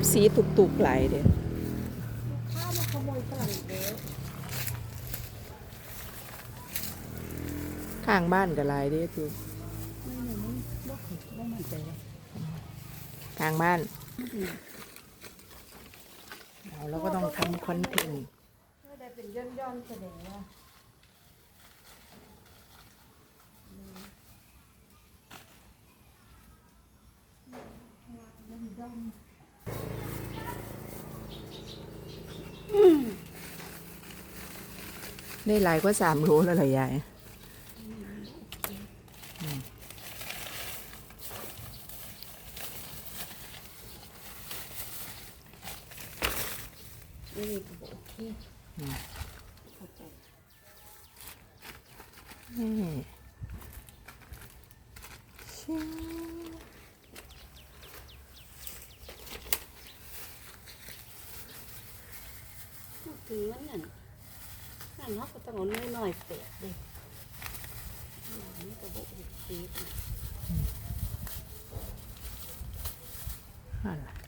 FC ตุกๆหลายเด้ข้าวมาขโมยฝรั่งอีกแล้วข้างบ้านก็หลายเด้ทุกไม่เนี่คยบ่มั่นใจเลยข้างบ้าน เราก็ต้องทำคอนเทนต์ได้เป็นย่อนๆแสดงว่า ได้หลายกว่าสามโลแล้วเหรอยายไม่ชิ้นี่ ถือมันนั่นนั่นเขาก็ต้องเอาน้อยน่อยเสียดินี่ก็บุกปีกฮัลโหล